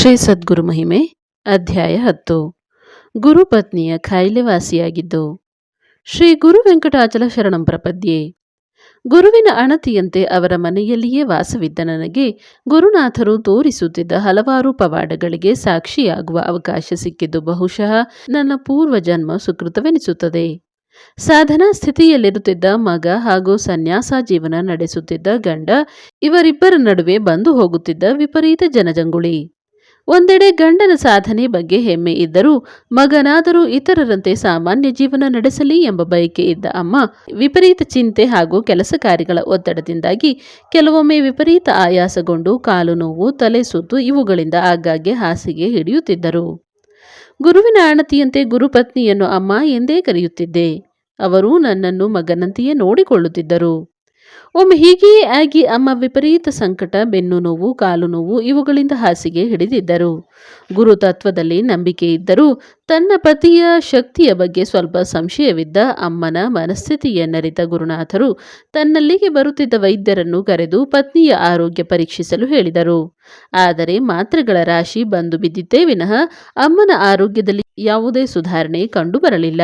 ಶ್ರೀ ಸದ್ಗುರು ಮಹಿಮೆ, ಅಧ್ಯಾಯ ಹತ್ತು. ಗುರುಪತ್ನಿಯ ಖಾಯಿಲೆ ವಾಸಿಯಾಗಿದ್ದು ಶ್ರೀ ಗುರು ವೆಂಕಟಾಚಲ ಶರಣಂ ಪ್ರಪದ್ಯೆ. ಗುರುವಿನ ಅಣತಿಯಂತೆ ಅವರ ಮನೆಯಲ್ಲಿಯೇ ವಾಸವಿದ್ದ ನನಗೆ ಗುರುನಾಥರು ತೋರಿಸುತ್ತಿದ್ದ ಹಲವಾರು ಪವಾಡಗಳಿಗೆ ಸಾಕ್ಷಿಯಾಗುವ ಅವಕಾಶ ಸಿಕ್ಕಿದ್ದು ಬಹುಶಃ ನನ್ನ ಪೂರ್ವ ಜನ್ಮ ಸುಕೃತವೆನಿಸುತ್ತದೆ. ಸಾಧನಾ ಸ್ಥಿತಿಯಲ್ಲಿರುತ್ತಿದ್ದ ಮಗ ಹಾಗೂ ಸನ್ಯಾಸ ಜೀವನ ನಡೆಸುತ್ತಿದ್ದ ಗಂಡ ಇವರಿಬ್ಬರ ನಡುವೆ ಬಂದು ಹೋಗುತ್ತಿದ್ದ ವಿಪರೀತ ಜನಜಂಗುಳಿ. ಒಂದೆಡೆ ಗಂಡನ ಸಾಧನೆ ಬಗ್ಗೆ ಹೆಮ್ಮೆ ಇದ್ದರೂ ಮಗನಾದರೂ ಇತರರಂತೆ ಸಾಮಾನ್ಯ ಜೀವನ ನಡೆಸಲಿ ಎಂಬ ಬಯಕೆ ಇದ್ದ ಅಮ್ಮ ವಿಪರೀತ ಚಿಂತೆ ಹಾಗೂ ಕೆಲಸ ಕಾರ್ಯಗಳ ಒತ್ತಡದಿಂದಾಗಿ ಕೆಲವೊಮ್ಮೆ ವಿಪರೀತ ಆಯಾಸಗೊಂಡು ಕಾಲು ನೋವು, ತಲೆ ಸುತ್ತು ಇವುಗಳಿಂದ ಆಗಾಗ್ಗೆ ಹಾಸಿಗೆ ಹಿಡಿಯುತ್ತಿದ್ದರು. ಗುರುವಿನ ಅಣತಿಯಂತೆ ಗುರುಪತ್ನಿಯನ್ನು ಅಮ್ಮ ಎಂದೇ ಕರೆಯುತ್ತಿದ್ದೆ. ಅವರು ನನ್ನನ್ನು ಮಗನಂತೆಯೇ ನೋಡಿಕೊಳ್ಳುತ್ತಿದ್ದರು. ಒಮ್ಮೆ ಹೀಗೆಯೇ ಆಗಿ ಅಮ್ಮ ವಿಪರೀತ ಸಂಕಟ, ಬೆನ್ನು ನೋವು, ಕಾಲು ನೋವು ಇವುಗಳಿಂದ ಹಾಸಿಗೆ ಹಿಡಿದಿದ್ದರು. ಗುರು ತತ್ವದಲ್ಲಿ ನಂಬಿಕೆ ಇದ್ದರೂ ತನ್ನ ಪತಿಯ ಶಕ್ತಿಯ ಬಗ್ಗೆ ಸ್ವಲ್ಪ ಸಂಶಯವಿದ್ದ ಅಮ್ಮನ ಮನಸ್ಥಿತಿಯನ್ನರಿತ ಗುರುನಾಥರು ತನ್ನಲ್ಲಿಗೆ ಬರುತ್ತಿದ್ದ ವೈದ್ಯರನ್ನು ಕರೆದು ಪತ್ನಿಯ ಆರೋಗ್ಯ ಪರೀಕ್ಷಿಸಲು ಹೇಳಿದರು. ಆದರೆ ಮಾತ್ರೆಗಳ ರಾಶಿ ಬಂದು ಬಿದ್ದಿದ್ದೇ ವಿನಃ ಅಮ್ಮನ ಆರೋಗ್ಯದಲ್ಲಿ ಯಾವುದೇ ಸುಧಾರಣೆ ಕಂಡುಬರಲಿಲ್ಲ.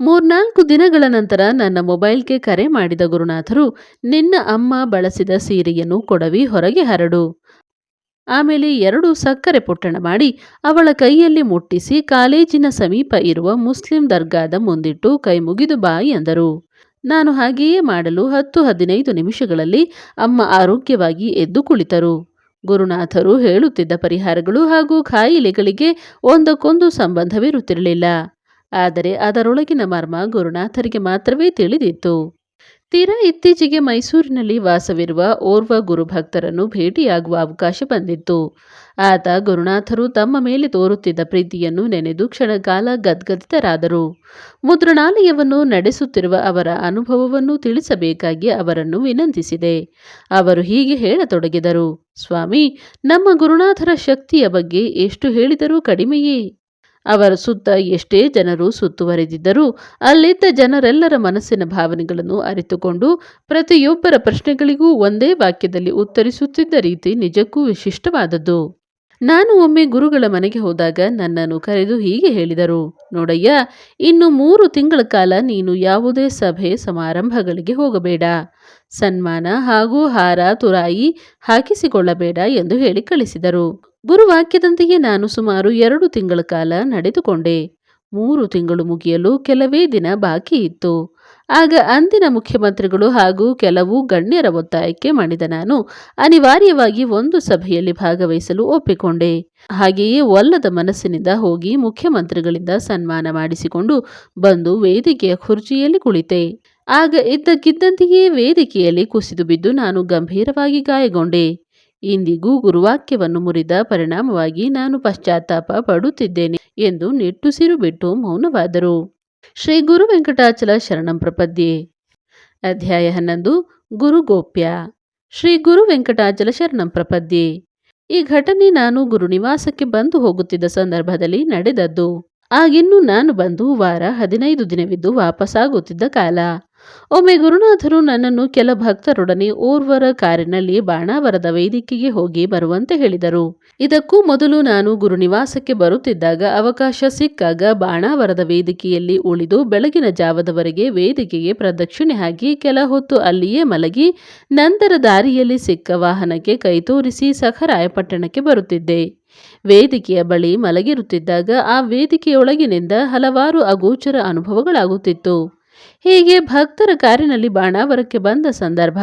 ಮೂರ್ನಾಲ್ಕು ದಿನಗಳ ನಂತರ ನನ್ನ ಮೊಬೈಲ್ಗೆ ಕರೆ ಮಾಡಿದ ಗುರುನಾಥರು, ನಿನ್ನ ಅಮ್ಮ ಬಳಸಿದ ಸೀರೆಯನ್ನು ಕೊಡವಿ ಹೊರಗೆ ಹರಡು. ಆಮೇಲೆ ಎರಡು ಸಕ್ಕರೆ ಪೊಟ್ಟಣ ಮಾಡಿ ಅವಳ ಕೈಯಲ್ಲಿ ಮುಟ್ಟಿಸಿ ಕಾಲೇಜಿನ ಸಮೀಪ ಇರುವ ಮುಸ್ಲಿಂ ದರ್ಗಾದ ಮುಂದಿಟ್ಟು ಕೈ ಮುಗಿದು ಬಾಯಿ ಎಂದರು ನಾನು ಹಾಗೆಯೇ ಮಾಡಲು ಹತ್ತು ಹದಿನೈದು ನಿಮಿಷಗಳಲ್ಲಿ ಅಮ್ಮ ಆರೋಗ್ಯವಾಗಿ ಎದ್ದು ಕುಳಿತರು. ಗುರುನಾಥರು ಹೇಳುತ್ತಿದ್ದ ಪರಿಹಾರಗಳು ಹಾಗೂ ಖಾಯಿಲೆಗಳಿಗೆ ಒಂದಕ್ಕೊಂದು ಸಂಬಂಧವಿರುತ್ತಿರಲಿಲ್ಲ. ಆದರೆ ಅದರೊಳಗಿನ ಮರ್ಮ ಗುರುನಾಥರಿಗೆ ಮಾತ್ರವೇ ತಿಳಿದಿತ್ತು. ತೀರಾ ಇತ್ತೀಚೆಗೆ ಮೈಸೂರಿನಲ್ಲಿ ವಾಸವಿರುವ ಓರ್ವ ಗುರುಭಕ್ತರನ್ನು ಭೇಟಿಯಾಗುವ ಅವಕಾಶ ಬಂದಿತ್ತು. ಆತ ಗುರುನಾಥರು ತಮ್ಮ ಮೇಲೆ ತೋರುತ್ತಿದ್ದ ಪ್ರೀತಿಯನ್ನು ನೆನೆದು ಕ್ಷಣಕಾಲ ಗದ್ಗದಿತರಾದರು. ಮುದ್ರಣಾಲಯವನ್ನು ನಡೆಸುತ್ತಿರುವ ಅವರ ಅನುಭವವನ್ನು ತಿಳಿಸಬೇಕಾಗಿ ಅವರನ್ನು ವಿನಂತಿಸಿದೆ. ಅವರು ಹೀಗೆ ಹೇಳತೊಡಗಿದರು, ಸ್ವಾಮಿ, ನಮ್ಮ ಗುರುನಾಥರ ಶಕ್ತಿಯ ಬಗ್ಗೆ ಎಷ್ಟು ಹೇಳಿದರೂ ಕಡಿಮೆಯೇ ಅವರ ಸುತ್ತ ಎಷ್ಟೇ ಜನರು ಸುತ್ತುವರೆದಿದ್ದರೂ ಅಲ್ಲಿದ್ದ ಜನರೆಲ್ಲರ ಮನಸ್ಸಿನ ಭಾವನೆಗಳನ್ನು ಅರಿತುಕೊಂಡು ಪ್ರತಿಯೊಬ್ಬರ ಪ್ರಶ್ನೆಗಳಿಗೂ ಒಂದೇ ವಾಕ್ಯದಲ್ಲಿ ಉತ್ತರಿಸುತ್ತಿದ್ದ ರೀತಿ ನಿಜಕ್ಕೂ ವಿಶಿಷ್ಟವಾದದ್ದು. ನಾನು ಒಮ್ಮೆ ಗುರುಗಳ ಮನೆಗೆ ಹೋದಾಗ ನನ್ನನ್ನು ಕರೆದು ಹೀಗೆ ಹೇಳಿದರು, ನೋಡಯ್ಯ, ಇನ್ನು ಮೂರು ತಿಂಗಳ ಕಾಲ ನೀನು ಯಾವುದೇ ಸಭೆ ಸಮಾರಂಭಗಳಿಗೆ ಹೋಗಬೇಡ. ಸನ್ಮಾನ ಹಾಗೂ ಹಾರ ತುರಾಯಿ ಹಾಕಿಸಿಕೊಳ್ಳಬೇಡ ಎಂದು ಹೇಳಿ ಕಳಿಸಿದರು. ಗುರುವಾಕ್ಯದಂತೆಯೇ ನಾನು ಸುಮಾರು ಎರಡು ತಿಂಗಳ ಕಾಲ ನಡೆದುಕೊಂಡೆ. ಮೂರು ತಿಂಗಳು ಮುಗಿಯಲು ಕೆಲವೇ ದಿನ ಬಾಕಿ ಇತ್ತು. ಆಗ ಅಂದಿನ ಮುಖ್ಯಮಂತ್ರಿಗಳು ಹಾಗೂ ಕೆಲವು ಗಣ್ಯರ ಒತ್ತಾಯಕ್ಕೆ ಮಾಡಿದ ನಾನು ಅನಿವಾರ್ಯವಾಗಿ ಒಂದು ಸಭೆಯಲ್ಲಿ ಭಾಗವಹಿಸಲು ಒಪ್ಪಿಕೊಂಡೆ. ಹಾಗೆಯೇ ಒಲ್ಲದ ಮನಸ್ಸಿನಿಂದ ಹೋಗಿ ಮುಖ್ಯಮಂತ್ರಿಗಳಿಂದ ಸನ್ಮಾನ ಮಾಡಿಸಿಕೊಂಡು ಬಂದು ವೇದಿಕೆಯ ಕುರ್ಚಿಯಲ್ಲಿ ಕುಳಿತೆ. ಆಗ ಇದ್ದಕ್ಕಿದ್ದಂತೆಯೇ ವೇದಿಕೆಯಲ್ಲಿ ಕುಸಿದು ಬಿದ್ದು ನಾನು ಗಂಭೀರವಾಗಿ ಗಾಯಗೊಂಡೆ. ಇಂದಿಗೂ ಗುರುವಾಕ್ಯವನ್ನು ಮುರಿದ ಪರಿಣಾಮವಾಗಿ ನಾನು ಪಶ್ಚಾತ್ತಾಪ ಪಡುತ್ತಿದ್ದೇನೆ ಎಂದು ನಿಟ್ಟುಸಿರು ಬಿಟ್ಟು ಮೌನವಾದರು. ಶ್ರೀ ಗುರು ವೆಂಕಟಾಚಲ ಶರಣಂ ಪ್ರಪದ್ಯೆ. ಅಧ್ಯಾಯ ಹನ್ನೊಂದು, ಗುರುಗೋಪ್ಯ. ಶ್ರೀ ಗುರು ವೆಂಕಟಾಚಲ ಶರಣಂ ಪ್ರಪದ್ಯೆ. ಈ ಘಟನೆ ನಾನು ಗುರು ನಿವಾಸಕ್ಕೆ ಬಂದು ಹೋಗುತ್ತಿದ್ದ ಸಂದರ್ಭದಲ್ಲಿ ನಡೆದದ್ದು. ಆಗಿನ್ನೂ ನಾನು ಬಂದು ವಾರ ಹದಿನೈದು ದಿನವಿದ್ದು ವಾಪಸ್ಸಾಗುತ್ತಿದ್ದ ಕಾಲ. ಒಮ್ಮೆ ಗುರುನಾಥರು ನನ್ನನ್ನು ಕೆಲ ಭಕ್ತರೊಡನೆ ಓರ್ವರ ಕಾರಿನಲ್ಲಿ ಬಾಣಾವರದ ವೇದಿಕೆಗೆ ಹೋಗಿ ಬರುವಂತೆ ಹೇಳಿದರು. ಇದಕ್ಕೂ ಮೊದಲು ನಾನು ಗುರುನಿವಾಸಕ್ಕೆ ಬರುತ್ತಿದ್ದಾಗ ಅವಕಾಶ ಸಿಕ್ಕಾಗ ಬಾಣಾವರದ ವೇದಿಕೆಯಲ್ಲಿ ಉಳಿದು ಬೆಳಗಿನ ಜಾವದವರೆಗೆ ವೇದಿಕೆಗೆ ಪ್ರದಕ್ಷಿಣೆ ಹಾಕಿ ಕೆಲ ಹೊತ್ತು ಅಲ್ಲಿಯೇ ಮಲಗಿ ನಂತರ ದಾರಿಯಲ್ಲಿ ಸಿಕ್ಕ ವಾಹನಕ್ಕೆ ಕೈತೋರಿಸಿ ಸಖರಾಯಪಟ್ಟಣಕ್ಕೆ ಬರುತ್ತಿದ್ದೆ. ವೇದಿಕೆಯ ಬಳಿ ಮಲಗಿರುತ್ತಿದ್ದಾಗ ಆ ವೇದಿಕೆಯೊಳಗಿನಿಂದ ಹಲವಾರು ಅಗೋಚರ ಅನುಭವಗಳಾಗುತ್ತಿತ್ತು. ಹೀಗೆ ಭಕ್ತರ ಕಾರಿನಲ್ಲಿ ಬಾಣಾವರಕ್ಕೆ ಬಂದ ಸಂದರ್ಭ.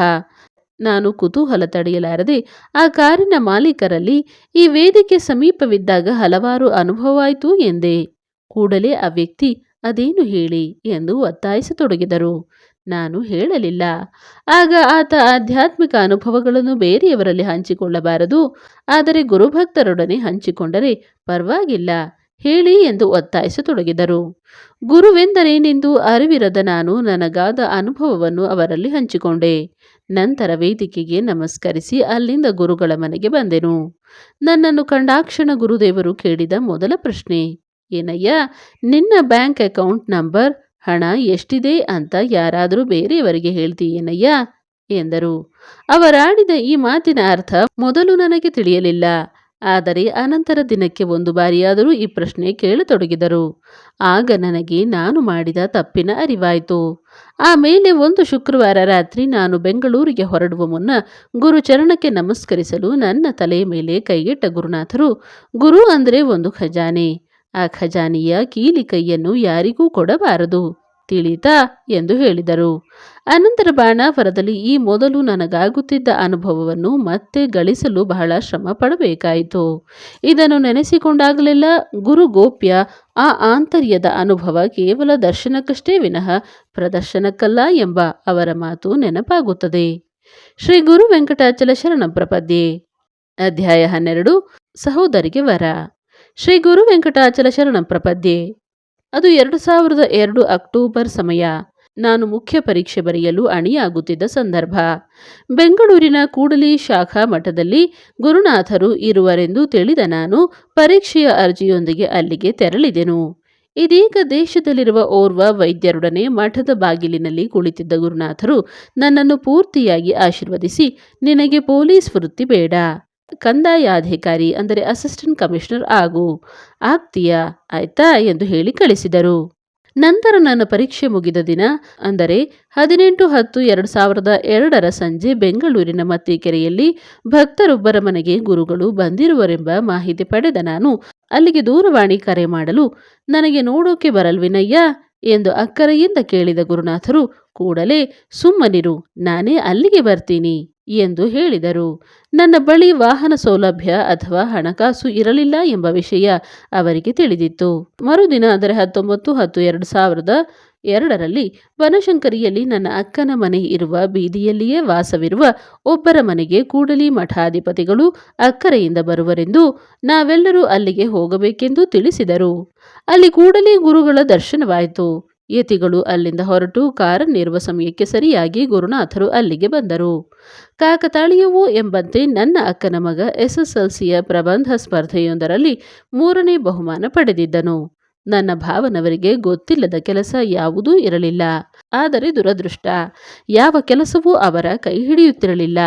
ನಾನು ಕುತೂಹಲ ತಡೆಯಲಾರದೆ ಆ ಕಾರಿನ ಮಾಲೀಕರಲ್ಲಿ ಈ ವೇದಿಕೆ ಸಮೀಪವಿದ್ದಾಗ ಹಲವಾರು ಅನುಭವವಾಯಿತು ಎಂದೆ. ಕೂಡಲೇ ಆ ವ್ಯಕ್ತಿ ಅದೇನು ಹೇಳಿ ಎಂದು ಒತ್ತಾಯಿಸತೊಡಗಿದರು. ನಾನು ಹೇಳಲಿಲ್ಲ. ಆಗ ಆತ ಆಧ್ಯಾತ್ಮಿಕ ಅನುಭವಗಳನ್ನು ಬೇರೆಯವರಲ್ಲಿ ಹಂಚಿಕೊಳ್ಳಬಾರದು. ಆದರೆ ಗುರುಭಕ್ತರೊಡನೆ ಹಂಚಿಕೊಂಡರೆ ಪರವಾಗಿಲ್ಲ. ಹೇಳಿ ಎಂದು ಒತ್ತಾಯಿಸತೊಡಗಿದರು. ಗುರುವೆಂದರೇನೆಂದು ಅರಿವಿರದ ನಾನು ನನಗಾದ ಅನುಭವವನ್ನು ಅವರಲ್ಲಿ ಹಂಚಿಕೊಂಡೆ. ನಂತರ ವೇದಿಕೆಗೆ ನಮಸ್ಕರಿಸಿ ಅಲ್ಲಿಂದ ಗುರುಗಳ ಮನೆಗೆ ಬಂದೆನು. ನನ್ನನ್ನು ಕಂಡಾಕ್ಷಣ ಗುರುದೇವರು ಕೇಳಿದ ಮೊದಲ ಪ್ರಶ್ನೆ, ಏನಯ್ಯ, ನಿನ್ನ ಬ್ಯಾಂಕ್ ಅಕೌಂಟ್ ನಂಬರ್, ಹಣ ಎಷ್ಟಿದೆ ಅಂತ ಯಾರಾದರೂ ಬೇರೆಯವರಿಗೆ ಹೇಳ್ತೀಯೇನಯ್ಯ ಎಂದರು. ಅವರಾಡಿದ ಈ ಮಾತಿನ ಅರ್ಥ ಮೊದಲು ನನಗೆ ತಿಳಿಯಲಿಲ್ಲ. ಆದರೆ ಅನಂತರ ದಿನಕ್ಕೆ ಒಂದು ಬಾರಿಯಾದರೂ ಈ ಪ್ರಶ್ನೆ ಕೇಳತೊಡಗಿದರು. ಆಗ ನನಗೆ ನಾನು ಮಾಡಿದ ತಪ್ಪಿನ ಅರಿವಾಯಿತು. ಆಮೇಲೆ ಒಂದು ಶುಕ್ರವಾರ ರಾತ್ರಿ ನಾನು ಬೆಂಗಳೂರಿಗೆ ಹೊರಡುವ ಮುನ್ನ ಗುರುಚರಣಕ್ಕೆ ನಮಸ್ಕರಿಸಲು ನನ್ನ ತಲೆಯ ಮೇಲೆ ಕೈಗೆಟ್ಟ ಗುರುನಾಥರು, ಗುರು ಅಂದರೆ ಒಂದು ಖಜಾನೆ. ಆ ಖಜಾನೆಯ ಕೀಲಿ ಕೈಯನ್ನು ಯಾರಿಗೂ ಕೊಡಬಾರದು. ತಿಳಿತಾ ಎಂದು ಹೇಳಿದರು. ಅನಂತರ ಬಾಣಾವರದಲ್ಲಿ ಈ ಮೊದಲು ನನಗಾಗುತ್ತಿದ್ದ ಅನುಭವವನ್ನು ಮತ್ತೆ ಗಳಿಸಲು ಬಹಳ ಶ್ರಮ ಪಡಬೇಕಾಯಿತು ಇದನ್ನು ನೆನೆಸಿಕೊಂಡಾಗಲೆಲ್ಲ ಗುರು ಗೋಪ್ಯ ಆ ಆಂತರ್ಯದ ಅನುಭವ ಕೇವಲ ದರ್ಶನಕ್ಕಷ್ಟೇ ವಿನಃ ಪ್ರದರ್ಶನಕ್ಕಲ್ಲ ಎಂಬ ಅವರ ಮಾತು ನೆನಪಾಗುತ್ತದೆ. ಶ್ರೀ ಗುರು ವೆಂಕಟಾಚಲ ಶರಣ ಪ್ರಪದ್ಯೆ, ಅಧ್ಯಾಯ ಹನ್ನೆರಡು, ಸಹೋದರಿಗೆ ವರ. ಶ್ರೀ ಗುರು ವೆಂಕಟಾಚಲ ಶರಣ ಪ್ರಪದ್ಯೆ ಅದು ಎರಡು ಸಾವಿರದ ಎರಡು ಅಕ್ಟೋಬರ್ ಸಮಯ. ನಾನು ಮುಖ್ಯ ಪರೀಕ್ಷೆ ಬರೆಯಲು ಅಣಿಯಾಗುತ್ತಿದ್ದ ಸಂದರ್ಭ. ಬೆಂಗಳೂರಿನ ಕೂಡಲಿ ಶಾಖಾ ಮಠದಲ್ಲಿ ಗುರುನಾಥರು ಇರುವರೆಂದು ತಿಳಿದ ನಾನು ಪರೀಕ್ಷೆಯ ಅರ್ಜಿಯೊಂದಿಗೆ ಅಲ್ಲಿಗೆ ತೆರಳಿದೆನು. ಇದೀಗ ದೇಶದಲ್ಲಿರುವ ಓರ್ವ ವೈದ್ಯರೊಡನೆ ಮಠದ ಬಾಗಿಲಿನಲ್ಲಿ ಕುಳಿತಿದ್ದ ಗುರುನಾಥರು ನನ್ನನ್ನು ಪೂರ್ತಿಯಾಗಿ ಆಶೀರ್ವದಿಸಿ, ನಿನಗೆ ಪೊಲೀಸ್ ವೃತ್ತಿ ಬೇಡ. ಕಂದಾಯಾಧಿಕಾರಿ, ಅಂದರೆ ಅಸಿಸ್ಟೆಂಟ್ ಕಮಿಷನರ್ ಆಗು. ಆಗ್ತೀಯಾ? ಆಯ್ತಾ? ಎಂದು ಹೇಳಿ ಕಳಿಸಿದರು. ನಂತರ ನನ್ನ ಪರೀಕ್ಷೆ ಮುಗಿದ ದಿನ, ಅಂದರೆ ಹದಿನೆಂಟು ಹತ್ತು ಎರಡು ಸಾವಿರದ ಎರಡರ ಸಂಜೆ ಬೆಂಗಳೂರಿನ ಮತ್ತಿಕೆರೆಯಲ್ಲಿ ಭಕ್ತರೊಬ್ಬರ ಮನೆಗೆ ಗುರುಗಳು ಬಂದಿರುವರೆಂಬ ಮಾಹಿತಿ ಪಡೆದ ನಾನು, ಅಲ್ಲಿಗೆ ದೂರವಾಣಿ ಕರೆ ಮಾಡಲು, ನನಗೆ ನೋಡೋಕೆ ಬರಲ್ವಿನಯ್ಯ? ಎಂದು ಅಕ್ಕರೆಯಿಂದ ಕೇಳಿದ ಗುರುನಾಥರು, ಕೂಡಲೇ ಸುಮ್ಮನಿರು, ನಾನೇ ಅಲ್ಲಿಗೆ ಬರ್ತೀನಿ. ಎಂದು ಹೇಳಿದರು. ನನ್ನ ಬಳಿ ವಾಹನ ಸೌಲಭ್ಯ ಅಥವಾ ಹಣಕಾಸು ಇರಲಿಲ್ಲ ಎಂಬ ವಿಷಯ ಅವರಿಗೆ ತಿಳಿದಿತ್ತು. ಮರುದಿನ, ಅಂದರೆ ಹತ್ತೊಂಬತ್ತು ಹತ್ತು ಎರಡು ಸಾವಿರದ ಎರಡರಲ್ಲಿ ಬನಶಂಕರಿಯಲ್ಲಿ ನನ್ನ ಅಕ್ಕನ ಮನೆ ಇರುವ ಬೀದಿಯಲ್ಲಿಯೇ ವಾಸವಿರುವ ಒಬ್ಬರ ಮನೆಗೆ ಕೂಡಲಿ ಮಠಾಧಿಪತಿಗಳು ಅಕ್ಕರೆಯಿಂದ ಬರುವರೆಂದು ನಾವೆಲ್ಲರೂ ಅಲ್ಲಿಗೆ ಹೋಗಬೇಕೆಂದು ತಿಳಿಸಿದರು. ಅಲ್ಲಿ ಕೂಡಲಿ ಗುರುಗಳ ದರ್ಶನವಾಯಿತು. ಯತಿಗಳು ಅಲ್ಲಿಂದ ಹೊರಟು ಕಾರನ್ನೇರುವ ಸಮಯಕ್ಕೆ ಸರಿಯಾಗಿ ಗುರುನಾಥರು ಅಲ್ಲಿಗೆ ಬಂದರು. ಕಾಕತಾಳಿಯವು ಎಂಬಂತೆ ನನ್ನ ಅಕ್ಕನ ಮಗ ಎಸ್ಎಸ್ಎಲ್ಸಿಯ ಪ್ರಬಂಧ ಸ್ಪರ್ಧೆಯೊಂದರಲ್ಲಿ ಮೂರನೇ ಬಹುಮಾನ ಪಡೆದಿದ್ದನು. ನನ್ನ ಭಾವನವರಿಗೆ ಗೊತ್ತಿಲ್ಲದ ಕೆಲಸ ಯಾವುದೂ ಇರಲಿಲ್ಲ. ಆದರೆ ದುರದೃಷ್ಟ, ಯಾವ ಕೆಲಸವೂ ಅವರ ಕೈ ಹಿಡಿಯುತ್ತಿರಲಿಲ್ಲ.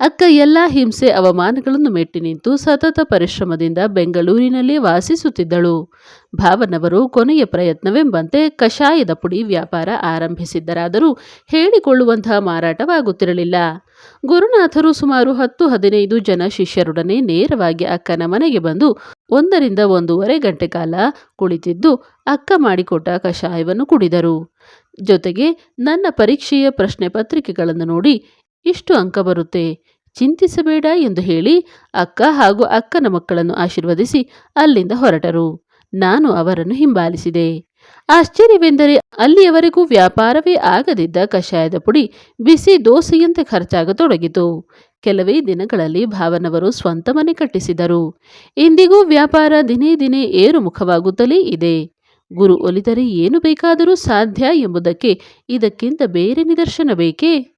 ಅಕ್ಕ ಎಲ್ಲ ಹಿಂಸೆ ಅವಮಾನಗಳನ್ನು ಮೆಟ್ಟಿ ನಿಂತು ಸತತ ಪರಿಶ್ರಮದಿಂದ ಬೆಂಗಳೂರಿನಲ್ಲಿ ವಾಸಿಸುತ್ತಿದ್ದಳು. ಭಾವನವರು ಕೊನೆಯ ಪ್ರಯತ್ನವೆಂಬಂತೆ ಕಷಾಯದ ಪುಡಿ ವ್ಯಾಪಾರ ಆರಂಭಿಸಿದ್ದರಾದರೂ ಹೇಳಿಕೊಳ್ಳುವಂತಹ ಮಾರಾಟವಾಗುತ್ತಿರಲಿಲ್ಲ. ಗುರುನಾಥರು ಸುಮಾರು ಹತ್ತು ಹದಿನೈದು ಜನ ಶಿಷ್ಯರೊಡನೆ ನೇರವಾಗಿ ಅಕ್ಕನ ಮನೆಗೆ ಬಂದು ಒಂದರಿಂದ ಒಂದೂವರೆ ಗಂಟೆ ಕಾಲ ಕುಳಿತಿದ್ದು ಅಕ್ಕ ಮಾಡಿಕೊಟ್ಟ ಕಷಾಯವನ್ನು ಕುಡಿದರು. ಜೊತೆಗೆ ನನ್ನ ಪರೀಕ್ಷೆಯ ಪ್ರಶ್ನೆ ಪತ್ರಿಕೆಗಳನ್ನು ನೋಡಿ ಇಷ್ಟು ಅಂಕ ಬರುತ್ತೆ. ಚಿಂತಿಸಬೇಡ ಎಂದು ಹೇಳಿ ಅಕ್ಕ ಹಾಗೂ ಅಕ್ಕನ ಮಕ್ಕಳನ್ನು ಆಶೀರ್ವದಿಸಿ ಅಲ್ಲಿಂದ ಹೊರಟರು. ನಾನು ಅವರನ್ನು ಹಿಂಬಾಲಿಸಿದೆ. ಆಶ್ಚರ್ಯವೆಂದರೆ ಅಲ್ಲಿಯವರೆಗೂ ವ್ಯಾಪಾರವೇ ಆಗದಿದ್ದ ಕಷಾಯದ ಪುಡಿ, ಬಿಸಿ ದೋಸೆಯಂತೆ ಖರ್ಚಾಗತೊಡಗಿತು ಕೆಲವೇ ದಿನಗಳಲ್ಲಿ ಭಾವನವರು ಸ್ವಂತ ಮನೆ ಕಟ್ಟಿಸಿದರು. ಇಂದಿಗೂ ವ್ಯಾಪಾರ ದಿನೇ ದಿನೇ ಏರುಮುಖವಾಗುತ್ತಲೇ ಇದೆ. ಗುರು ಒಲಿದರೆ ಏನು ಬೇಕಾದರೂ ಸಾಧ್ಯ ಎಂಬುದಕ್ಕೆ ಇದಕ್ಕಿಂತ ಬೇರೆ ನಿದರ್ಶನ ಬೇಕೇ?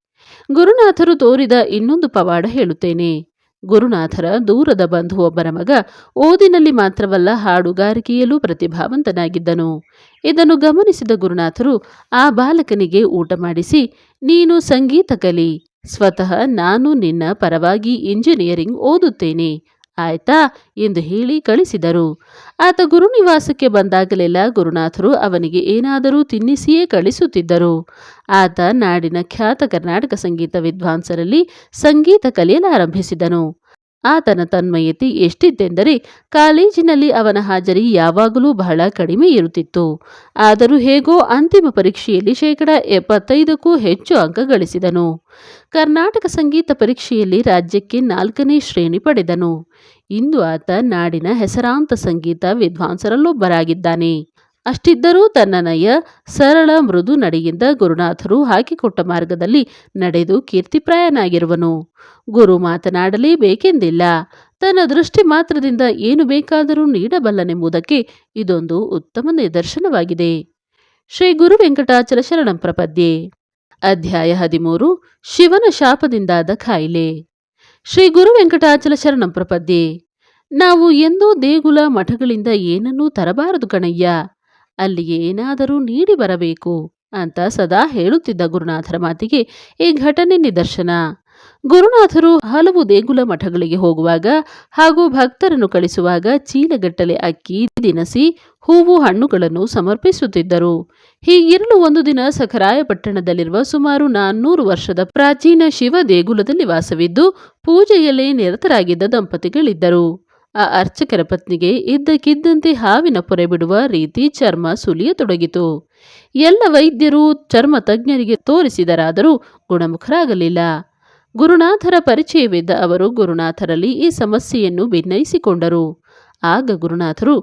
ಗುರುನಾಥರು ತೋರಿದ ಇನ್ನೊಂದು ಪವಾಡ ಹೇಳುತ್ತೇನೆ. ಗುರುನಾಥರ ದೂರದ ಬಂಧು ಒಬ್ಬರ ಮಗ ಓದಿನಲ್ಲಿ ಮಾತ್ರವಲ್ಲ ಹಾಡುಗಾರಿಕೆಯಲ್ಲೂ ಪ್ರತಿಭಾವಂತನಾಗಿದ್ದನು. ಇದನ್ನು ಗಮನಿಸಿದ ಗುರುನಾಥರು, ಆ ಬಾಲಕನಿಗೆ ಊಟ ಮಾಡಿಸಿ, ನೀನು ಸಂಗೀತ ಕಲಿ, ಸ್ವತಃ ನಾನು ನಿನ್ನ ಪರವಾಗಿ ಇಂಜಿನಿಯರಿಂಗ್ ಓದುತ್ತೇನೆ. ಆಯ್ತಾ ಎಂದು ಹೇಳಿ ಕಳಿಸಿದರು. ಆತ ಗುರುನಿವಾಸಕ್ಕೆ ಬಂದಾಗಲೆಲ್ಲ ಗುರುನಾಥರು ಅವನಿಗೆ ಏನಾದರೂ ತಿನ್ನಿಸಿಯೇ ಕಳಿಸುತ್ತಿದ್ದರು. ಆತ ನಾಡಿನ ಖ್ಯಾತ ಕರ್ನಾಟಕ ಸಂಗೀತ ವಿದ್ವಾಂಸರಲ್ಲಿ ಸಂಗೀತ ಕಲಿಯಲಾರಂಭಿಸಿದನು. ಆತನ ತನ್ಮಯತೆ ಎಷ್ಟಿತ್ತೆಂದರೆ ಕಾಲೇಜಿನಲ್ಲಿ ಅವನ ಹಾಜರಿ ಯಾವಾಗಲೂ ಬಹಳ ಕಡಿಮೆ ಇರುತ್ತಿತ್ತು. ಆದರೂ ಹೇಗೋ ಅಂತಿಮ ಪರೀಕ್ಷೆಯಲ್ಲಿ ಶೇಕಡ ಎಪ್ಪತ್ತೈದಕ್ಕೂ ಹೆಚ್ಚು ಅಂಕ ಗಳಿಸಿದನು. ಕರ್ನಾಟಕ ಸಂಗೀತ ಪರೀಕ್ಷೆಯಲ್ಲಿ ರಾಜ್ಯಕ್ಕೆ ನಾಲ್ಕನೇ ಶ್ರೇಣಿ ಪಡೆದನು. ಇಂದು ಆತ ನಾಡಿನ ಹೆಸರಾಂತ ಸಂಗೀತ ವಿದ್ವಾಂಸರಲ್ಲೊಬ್ಬರಾಗಿದ್ದಾನೆ. ಅಷ್ಟಿದ್ದರೂ ತನ್ನ ನಯ ಸರಳ ಮೃದು ನಡೆಯಿಂದ ಗುರುನಾಥರು ಹಾಕಿಕೊಟ್ಟ ಮಾರ್ಗದಲ್ಲಿ ನಡೆದು ಕೀರ್ತಿಪ್ರಾಯನಾಗಿರುವನು ಗುರು ಮಾತನಾಡಲೇಬೇಕೆಂದಿಲ್ಲ ತನ್ನ ದೃಷ್ಟಿ ಮಾತ್ರದಿಂದ ಏನು ಬೇಕಾದರೂ ನೀಡಬಲ್ಲನೆಂಬುದಕ್ಕೆ ಇದೊಂದು ಉತ್ತಮ ನಿದರ್ಶನವಾಗಿದೆ. ಶ್ರೀ ಗುರು ವೆಂಕಟಾಚಲ ಶರಣಂ ಪ್ರಪದ್ಯೆ. ಅಧ್ಯಾಯ ಹದಿಮೂರು, ಶಿವನ ಶಾಪದಿಂದಾದ ಖಾಯಿಲೆ. ಶ್ರೀ ಗುರು ವೆಂಕಟಾಚಲ ಶರಣಂ ಪ್ರಪದ್ಯೆ. ನಾವು ಎಂದೂ ದೇಗುಲ ಮಠಗಳಿಂದ ಏನನ್ನೂ ತರಬಾರದು ಕಣಯ್ಯ. ಅಲ್ಲಿಗೆ ಏನಾದರೂ ನೀಡಿ ಬರಬೇಕು ಅಂತ ಸದಾ ಹೇಳುತ್ತಿದ್ದ ಗುರುನಾಥರ ಮಾತಿಗೆ ಈ ಘಟನೆ ನಿದರ್ಶನ. ಗುರುನಾಥರು ಹಲವು ದೇಗುಲ ಮಠಗಳಿಗೆ ಹೋಗುವಾಗ ಹಾಗೂ ಭಕ್ತರನ್ನು ಕಳಿಸುವಾಗ ಚೀಲಗಟ್ಟಲೆ ಅಕ್ಕಿ ದಿನಸಿ ಹೂವು ಹಣ್ಣುಗಳನ್ನು ಸಮರ್ಪಿಸುತ್ತಿದ್ದರು. ಹೀಗಿರಲು ಒಂದು ದಿನ ಸಖರಾಯಪಟ್ಟಣದಲ್ಲಿರುವ ಸುಮಾರು ನಾನ್ನೂರು ವರ್ಷದ ಪ್ರಾಚೀನ ಶಿವ ದೇಗುಲದಲ್ಲಿ ವಾಸವಿದ್ದು ಪೂಜೆಯಲ್ಲಿ ನಿರತರಾಗಿದ್ದ ದಂಪತಿಗಳಿದ್ದರು. ಆ ಅರ್ಚಕರ ಪತ್ನಿಗೆ ಇದ್ದಕ್ಕಿದ್ದಂತೆ ಹಾವಿನ ಪೊರೆ ಬಿಡುವ ರೀತಿ ಚರ್ಮ ಸುಲಿಯತೊಡಗಿತು. ಎಲ್ಲ ವೈದ್ಯರು ಚರ್ಮ ತಜ್ಞರಿಗೆ ತೋರಿಸಿದರಾದರೂ ಗುಣಮುಖರಾಗಲಿಲ್ಲ. ಗುರುನಾಥರ ಪರಿಚಯವಿದ್ದ ಅವರು ಗುರುನಾಥರಲ್ಲಿ ಈ ಸಮಸ್ಯೆಯನ್ನು ಭಿನ್ನಯಿಸಿಕೊಂಡರು ಆಗ ಗುರುನಾಥರು,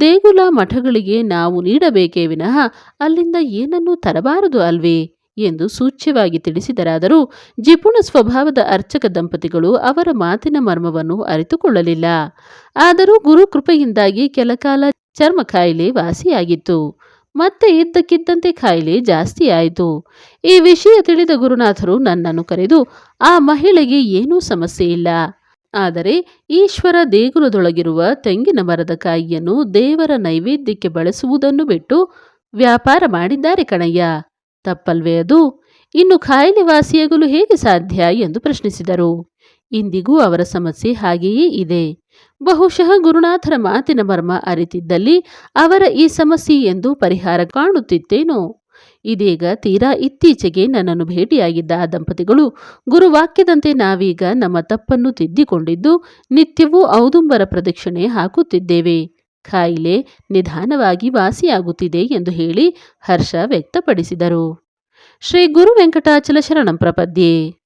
ದೇಗುಲ ಮಠಗಳಿಗೆ ನಾವು ನೀಡಬೇಕೇ ವಿನಃ ಅಲ್ಲಿಂದ ಏನನ್ನೂ ತರಬಾರದು ಅಲ್ವೇ? ಎಂದು ಸೂಚ್ಯವಾಗಿ ತಿಳಿಸಿದರಾದರೂ ಜಿಪುಣ ಸ್ವಭಾವದ ಅರ್ಚಕ ದಂಪತಿಗಳು ಅವರ ಮಾತಿನ ಮರ್ಮವನ್ನು ಅರಿತುಕೊಳ್ಳಲಿಲ್ಲ. ಆದರೂ ಗುರು ಕೃಪೆಯಿಂದಾಗಿ ಕೆಲಕಾಲ ಚರ್ಮ ಕಾಯಿಲೆ ವಾಸಿಯಾಗಿತ್ತು. ಮತ್ತೆ ಇದ್ದಕ್ಕಿದ್ದಂತೆ ಕಾಯಿಲೆ ಜಾಸ್ತಿಯಾಯಿತು ಈ ವಿಷಯ ತಿಳಿದ ಗುರುನಾಥರು ನನ್ನನ್ನು ಕರೆದು, ಆ ಮಹಿಳೆಗೆ ಏನೂ ಸಮಸ್ಯೆ ಇಲ್ಲ. ಆದರೆ ಈಶ್ವರ ದೇಗುಲದೊಳಗಿರುವ ತೆಂಗಿನ ಮರದ ಕಾಯಿಯನ್ನು ದೇವರ ನೈವೇದ್ಯಕ್ಕೆ ಬಳಸುವುದನ್ನು ಬಿಟ್ಟು ವ್ಯಾಪಾರ ಮಾಡಿದ್ದಾರೆ ಕಣಯ್ಯ. ತಪ್ಪಲ್ವೇ ಅದು? ಇನ್ನು ಖಾಯಿಲೆ ವಾಸಿಯಾಗಲು ಹೇಗೆ ಸಾಧ್ಯ? ಎಂದು ಪ್ರಶ್ನಿಸಿದರು. ಇಂದಿಗೂ ಅವರ ಸಮಸ್ಯೆ ಹಾಗೆಯೇ ಇದೆ. ಬಹುಶಃ ಗುರುನಾಥರ ಮಾತಿನ ಮರ್ಮ ಅರಿತಿದ್ದಲ್ಲಿ ಅವರ ಈ ಸಮಸ್ಯೆ ಎಂದು ಪರಿಹಾರ ಕಾಣುತ್ತಿತ್ತೇನೋ? ಇದೀಗ ತೀರಾ ಇತ್ತೀಚೆಗೆ ನನ್ನನ್ನು ಭೇಟಿಯಾಗಿದ್ದ ಆ ದಂಪತಿಗಳು ಗುರುವಾಕ್ಯದಂತೆ ನಾವೀಗ ನಮ್ಮ ತಪ್ಪನ್ನು ತಿದ್ದಿಕೊಂಡಿದ್ದು ನಿತ್ಯವೂ ಔದುಂಬರ ಪ್ರದಕ್ಷಿಣೆ ಹಾಕುತ್ತಿದ್ದೇವೆ. ಕಾಯಿಲೆ ನಿಧಾನವಾಗಿ ವಾಸಿಯಾಗುತ್ತಿದೆ ಎಂದು ಹೇಳಿ ಹರ್ಷ ವ್ಯಕ್ತಪಡಿಸಿದರು. ಶ್ರೀ ಗುರು ವೆಂಕಟಾಚಲ ಶರಣಂ ಪ್ರಪದ್ಯೆ.